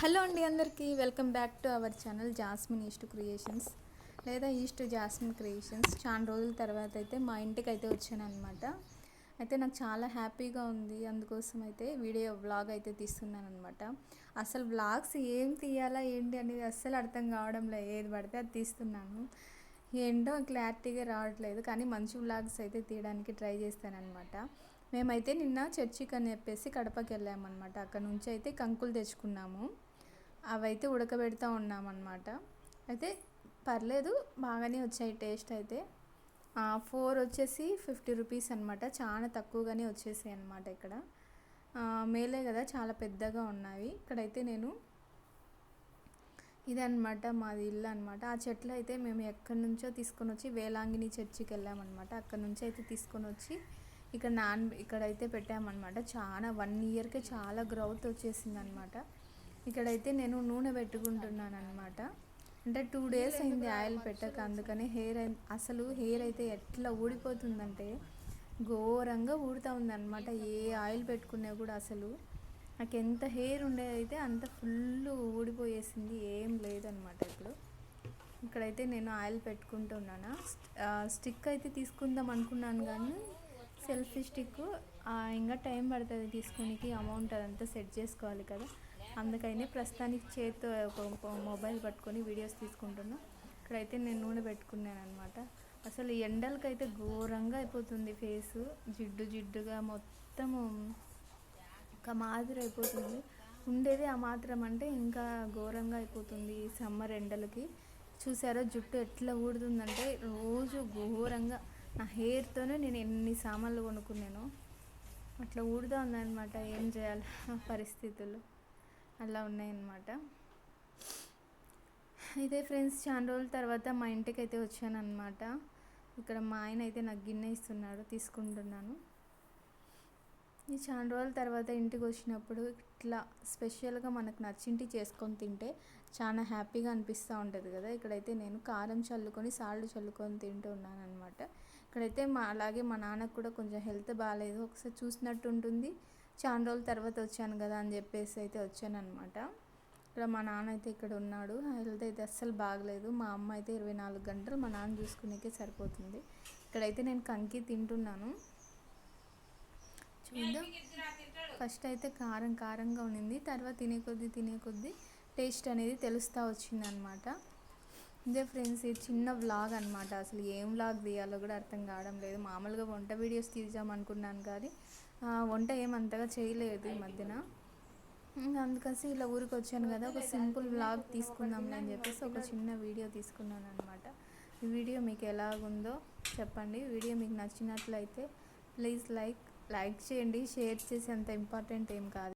Hello అండి అందరికీ. Welcome back to our channel Jasmine East Creations లేదా ఈస్ట్ జాస్మిన్ క్రియేషన్స్. చాలా రోజుల తర్వాత అయితే మా ఇంటికి అయితే వచ్చాను అనమాట అయితే నాకు చాలా హ్యాపీగా ఉంది. అందుకోసం అయితే వీడియో వ్లాగ్ అయితే తీస్తున్నాను అనమాట అసలు వ్లాగ్స్ ఏం తీయాలా ఏంటి అనేది అస్సలు అర్థం కావడం ఏది పడితే అది తీస్తున్నాను. ఏంటో క్లారిటీగా రావట్లేదు కానీ మంచి వ్లాగ్స్ అయితే తీయడానికి ట్రై చేస్తానన్నమాట. మేమైతే నిన్న చర్చికి అని చెప్పేసి కడపకి వెళ్ళామన్నమాట అక్కడ నుంచి అయితే కంకులు తెచ్చుకున్నాము. అవైతే ఉడకబెడతా ఉన్నామన్నమాట. అయితే పర్లేదు బాగానే వచ్చాయి టేస్ట్ అయితే. ఫోర్ వచ్చేసి ఫిఫ్టీ రూపీస్ అనమాట చాలా తక్కువగానే వచ్చేసాయి అనమాట ఇక్కడ. మేలే కదా చాలా పెద్దగా ఉన్నాయి. ఇక్కడైతే నేను ఇదనమాట మాది ఇల్లు అనమాట ఆ చెట్లు అయితే మేము ఎక్కడి నుంచో తీసుకొని వచ్చి వేలాంగిని చర్చికి వెళ్ళామన్నమాట. అక్కడ నుంచి అయితే తీసుకొని వచ్చి ఇక్కడ నాన్ ఇక్కడైతే పెట్టామన్నమాట. చాలా వన్ ఇయర్కే చాలా గ్రౌత్ వచ్చేసింది అనమాట ఇక్కడైతే నేను నూనె పెట్టుకుంటున్నాను అనమాట అంటే టూ డేస్ అయింది ఆయిల్ పెట్టక అందుకని హెయిర్ అసలు హెయిర్ అయితే ఎట్లా ఊడిపోతుందంటే ఘోరంగా ఊడుతూ ఉందన్నమాట. ఏ ఆయిల్ పెట్టుకున్నా కూడా అసలు. నాకు ఎంత హెయిర్ ఉండేదైతే అంత ఫుల్ ఊడిపోయేసింది. ఏం లేదనమాట ఇప్పుడు. ఇక్కడైతే నేను ఆయిల్ పెట్టుకుంటున్నాను. స్టిక్ అయితే తీసుకుందాం అనుకున్నాను కానీ సెల్ఫీ స్టిక్ ఇంకా టైం పడుతుంది తీసుకునికి. అమౌంట్ అదంతా సెట్ చేసుకోవాలి కదా. అందుకని ప్రస్తుతానికి చేతితో ఒక మొబైల్ పట్టుకొని వీడియోస్ తీసుకుంటున్నా. ఇక్కడైతే నేను నూనె పెట్టుకున్నాను అనమాట అసలు ఎండలకైతే ఘోరంగా అయిపోతుంది ఫేస్. జిడ్డు జిడ్డుగా మొత్తము ఒక మాదిరి అయిపోతుంది. ఉండేది ఆ మాత్రం అంటే ఇంకా ఘోరంగా అయిపోతుంది సమ్మర్ ఎండలకి. చూసారా జుట్టు ఎట్లా ఊడుతుందంటే రోజు ఘోరంగా. నా హెయిర్తోనే నేను ఎన్ని సామాన్లు కొనుక్కున్నాను. అట్లా ఊడుతూ ఉందన్నమాట. ఏం చేయాలి? పరిస్థితులు. అలా ఉన్నాయన్నమాట. ఇదే ఫ్రెండ్స్ చాలా రోజుల తర్వాత మా ఇంటికి అయితే వచ్చాను అనమాట ఇక్కడ మా ఆయన అయితే నాకు గిన్నె ఇస్తున్నాడు తీసుకుంటున్నాను. ఈ చాలా రోజుల తర్వాత ఇంటికి వచ్చినప్పుడు ఇట్లా స్పెషల్గా మనకు నచ్చింటి చేసుకొని తింటే చాలా హ్యాపీగా అనిపిస్తూ ఉంటుంది కదా. ఇక్కడైతే నేను కారం చల్లుకొని సాల్ట్ చల్లుకొని తింటూ ఉన్నాను అనమాట ఇక్కడైతే మా అలాగే మా నాన్నకు కూడా కొంచెం హెల్త్ బాగాలేదు ఒకసారి చూసినట్టు ఉంటుంది చాలా రోజుల తర్వాత వచ్చాను కదా అని చెప్పేసి అయితే వచ్చాను అనమాట ఇక్కడ మా నాన్న అయితే ఇక్కడ ఉన్నాడు. హెల్త్ అయితే అస్సలు బాగలేదు. మా అమ్మ అయితే ఇరవై నాలుగు గంటలు మా నాన్న చూసుకునేకే సరిపోతుంది. ఇక్కడైతే నేను కంకి తింటున్నాను. చూద్దాం ఫస్ట్ అయితే కారం కారంగా ఉండింది. తర్వాత తినే కొద్దీ తినే కొద్దీ టేస్ట్ అనేది తెలుస్తూ వచ్చింది అనమాట ఇదే ఫ్రెండ్స్ ఇది చిన్న వ్లాగ్ అనమాట అసలు ఏం వ్లాగ్ తీయాలో కూడా అర్థం కావడం లేదు. మామూలుగా వంట వీడియోస్ తీద్దామనుకున్నాను కానీ వంట ఏమంతగా చేయలేదు ఈ మధ్యన. అందుకసి ఇలా ఊరికి వచ్చాను కదా ఒక సింపుల్ వ్లాగ్ తీసుకుందాం అని చెప్పేసి ఒక చిన్న వీడియో తీసుకున్నాను అనమాట ఈ వీడియో మీకు ఎలాగుందో చెప్పండి. వీడియో మీకు నచ్చినట్లయితే ప్లీజ్ లైక్ లైక్ చేయండి. షేర్ చేసి అంత ఇంపార్టెంట్ ఏం కాదు.